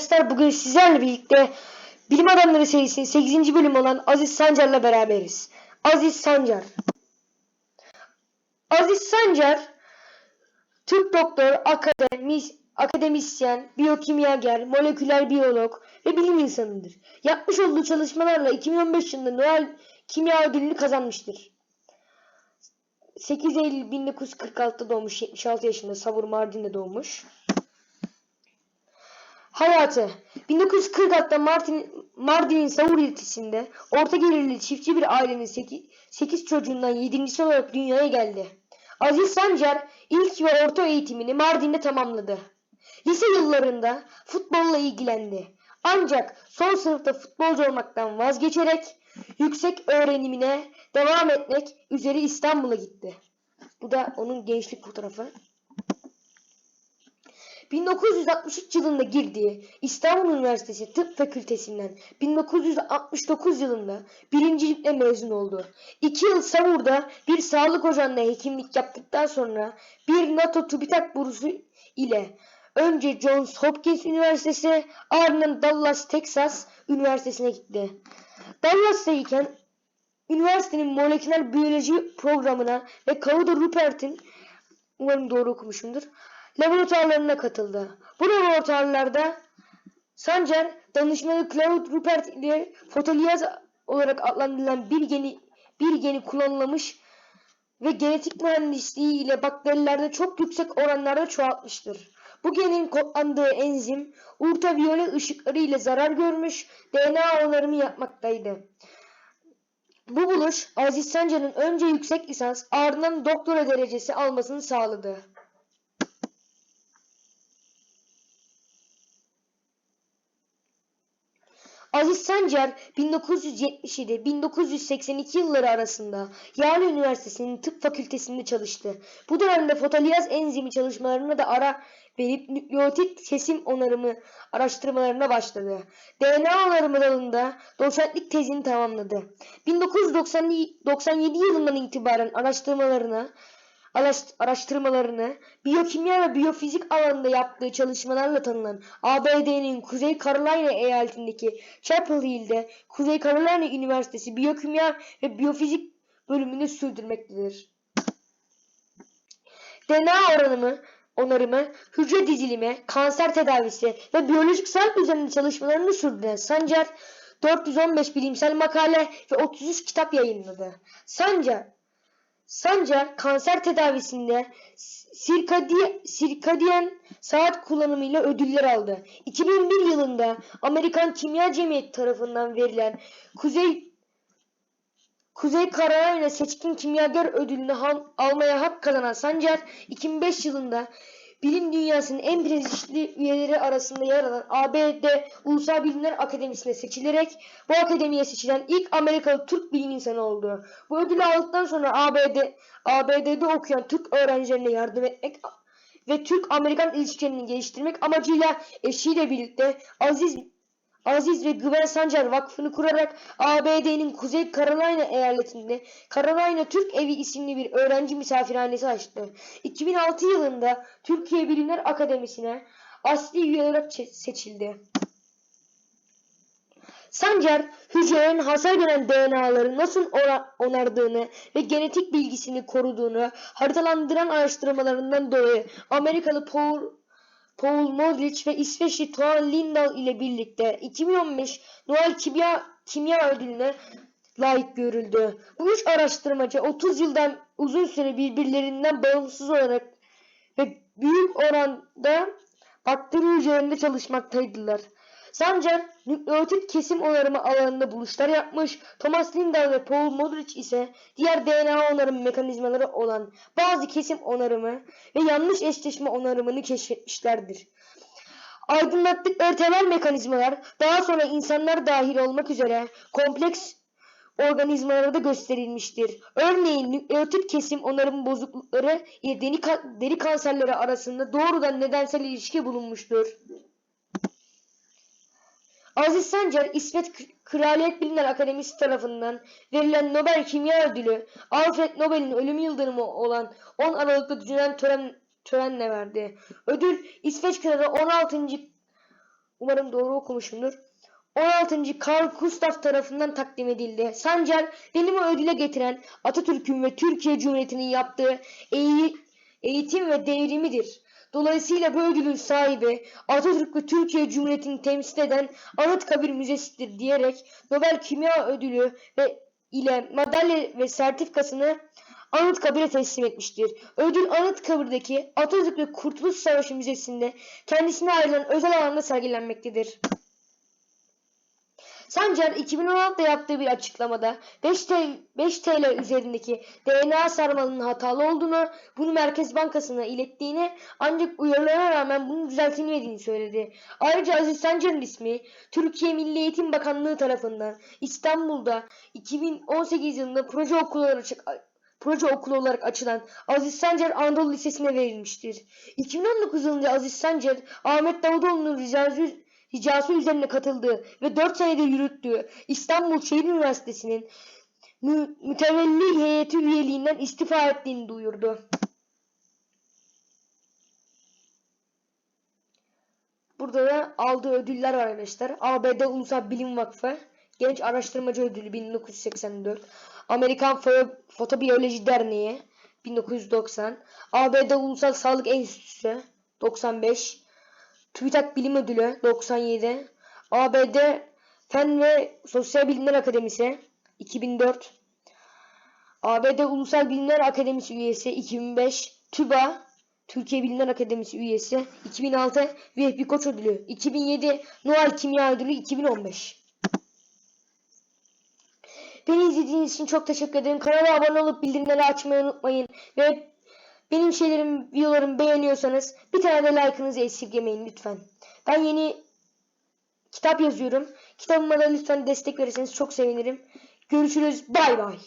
arkadaşlar bugün sizlerle birlikte Bilim Adamları serisinin 8. bölümü olan Aziz Sancar'la beraberiz. Aziz Sancar. Aziz Sancar Türk doktor, akademis, akademisyen, biyokimyager, moleküler biyolog ve bilim insanıdır. Yapmış olduğu çalışmalarla 2015 yılında Nobel Kimya Ödülünü kazanmıştır. 8 Eylül 1946'da doğmuş, 76 yaşında Savur Mardin'de doğmuş. Hayatı 1946'da Martin, Mardin'in Savur ilçesinde orta gelirli çiftçi bir ailenin 8, 8 çocuğundan 7.si olarak dünyaya geldi. Aziz Sancar ilk ve orta eğitimini Mardin'de tamamladı. Lise yıllarında futbolla ilgilendi. Ancak son sınıfta futbolcu olmaktan vazgeçerek yüksek öğrenimine devam etmek üzere İstanbul'a gitti. Bu da onun gençlik fotoğrafı. 1963 yılında girdiği İstanbul Üniversitesi Tıp Fakültesinden 1969 yılında birincilikle mezun oldu. İki yıl Savur'da bir sağlık ocağında hekimlik yaptıktan sonra bir NATO TÜBİTAK bursu ile önce Johns Hopkins Üniversitesi ardından Dallas Texas Üniversitesi'ne gitti. Dallas'tayken üniversitenin moleküler biyoloji programına ve Cauda Rupert'in umarım doğru okumuşumdur laboratuvarlarına katıldı. Bu laboratuvarlarda Sancar danışmanı Claude Rupert ile fotoliyaz olarak adlandırılan bir geni bir geni kullanılmış ve genetik mühendisliği ile bakterilerde çok yüksek oranlarda çoğaltmıştır. Bu genin kodlandığı enzim ultraviyole ışıkları ile zarar görmüş DNA onarımı yapmaktaydı. Bu buluş Aziz Sancar'ın önce yüksek lisans ardından doktora derecesi almasını sağladı. Aziz Sancar 1977-1982 yılları arasında Yale Üniversitesi'nin tıp fakültesinde çalıştı. Bu dönemde fotoliyaz enzimi çalışmalarına da ara verip nükleotit kesim onarımı araştırmalarına başladı. DNA onarımı dalında doçentlik tezini tamamladı. 1997 yılından itibaren araştırmalarına araştırmalarını biyokimya ve biyofizik alanında yaptığı çalışmalarla tanınan ABD'nin Kuzey Carolina eyaletindeki Chapel Hill'de Kuzey Carolina Üniversitesi Biyokimya ve Biyofizik bölümünü sürdürmektedir. DNA oranımı, onarımı, hücre dizilimi, kanser tedavisi ve biyolojik sağlık üzerinde çalışmalarını sürdüren Sancar 415 bilimsel makale ve 33 kitap yayınladı. Sancar Sancar kanser tedavisinde sirkadiyen, sirkadiyen saat kullanımıyla ödüller aldı. 2001 yılında Amerikan Kimya Cemiyeti tarafından verilen Kuzey Kuzey Carolina Seçkin Kimyager ödülünü almaya hak kazanan Sancar 2005 yılında bilim dünyasının en prestijli üyeleri arasında yer alan ABD Ulusal Bilimler Akademisi'ne seçilerek bu akademiye seçilen ilk Amerikalı Türk bilim insanı oldu. Bu ödülü aldıktan sonra ABD ABD'de okuyan Türk öğrencilerine yardım etmek ve Türk-Amerikan ilişkilerini geliştirmek amacıyla eşiyle birlikte Aziz Aziz ve Güven Sancar Vakfı'nı kurarak ABD'nin Kuzey Carolina eyaletinde Carolina Türk Evi isimli bir öğrenci misafirhanesi açtı. 2006 yılında Türkiye Bilimler Akademisi'ne asli üye olarak seçildi. Sancar, hücrelerin hasar gören DNA'ları nasıl onardığını ve genetik bilgisini koruduğunu haritalandıran araştırmalarından dolayı Amerikalı Paul Paul Modric ve İsveçli Toan Lindahl ile birlikte 2015 Noel Kimya, Kimya Ödülü'ne layık görüldü. Bu üç araştırmacı 30 yıldan uzun süre birbirlerinden bağımsız olarak ve büyük oranda bakteri hücrelerinde çalışmaktaydılar. Sancar nükleotit kesim onarımı alanında buluşlar yapmış, Thomas Lindahl ve Paul Modrich ise diğer DNA onarım mekanizmaları olan bazı kesim onarımı ve yanlış eşleşme onarımını keşfetmişlerdir. Aydınlattıkları temel mekanizmalar daha sonra insanlar dahil olmak üzere kompleks organizmalarda gösterilmiştir. Örneğin nükleotit kesim onarım bozuklukları ile deri, deri kanserleri arasında doğrudan nedensel ilişki bulunmuştur. Aziz Sancar, İsmet Kraliyet Bilimler Akademisi tarafından verilen Nobel Kimya Ödülü, Alfred Nobel'in ölüm yıldönümü olan 10 Aralık'ta düzenlenen tören, törenle verdi. Ödül, İsveç Kralı 16. Umarım doğru okumuşumdur. 16. Carl Gustav tarafından takdim edildi. Sancar, denimi ödüle getiren Atatürk'ün ve Türkiye Cumhuriyeti'nin yaptığı eği- eğitim ve devrimidir. Dolayısıyla bu ödülün sahibi Atatürk ve Türkiye Cumhuriyeti'ni temsil eden Anıtkabir Müzesi'dir diyerek Nobel Kimya Ödülü ve ile madalya ve sertifikasını Anıtkabir'e teslim etmiştir. Ödül Anıtkabir'deki Atatürk ve Kurtuluş Savaşı Müzesi'nde kendisine ayrılan özel alanda sergilenmektedir. Sancar 2016'da yaptığı bir açıklamada 5 TL, 5 TL üzerindeki DNA sarmalının hatalı olduğunu, bunu Merkez Bankası'na ilettiğini ancak uyarılara rağmen bunun düzeltilmediğini söyledi. Ayrıca Aziz Sancar'ın ismi Türkiye Milli Eğitim Bakanlığı tarafından İstanbul'da 2018 yılında proje okulu olarak proje okulu olarak açılan Aziz Sancar Anadolu Lisesi'ne verilmiştir. 2019 yılında Aziz Sancar, Ahmet Davutoğlu'nun ricası, ricası üzerine katıldığı ve 4 senede yürüttüğü İstanbul Şehir Üniversitesi'nin mü, mütevelli heyeti üyeliğinden istifa ettiğini duyurdu. Burada da aldığı ödüller var arkadaşlar. ABD Ulusal Bilim Vakfı Genç Araştırmacı Ödülü 1984. Amerikan Fo- Fotobiyoloji Derneği 1990. ABD Ulusal Sağlık Enstitüsü 95. TÜBİTAK Bilim Ödülü 97. ABD Fen ve Sosyal Bilimler Akademisi 2004. ABD Ulusal Bilimler Akademisi üyesi 2005. TÜBA Türkiye Bilimler Akademisi üyesi 2006 Vehbi Koç ödülü 2007 Noel Kimya ödülü 2015 Beni izlediğiniz için çok teşekkür ederim. Kanala abone olup bildirimleri açmayı unutmayın. Ve benim şeylerim, videolarımı beğeniyorsanız bir tane de like'ınızı esirgemeyin lütfen. Ben yeni kitap yazıyorum. Kitabıma da lütfen destek verirseniz çok sevinirim. Görüşürüz. Bay bay.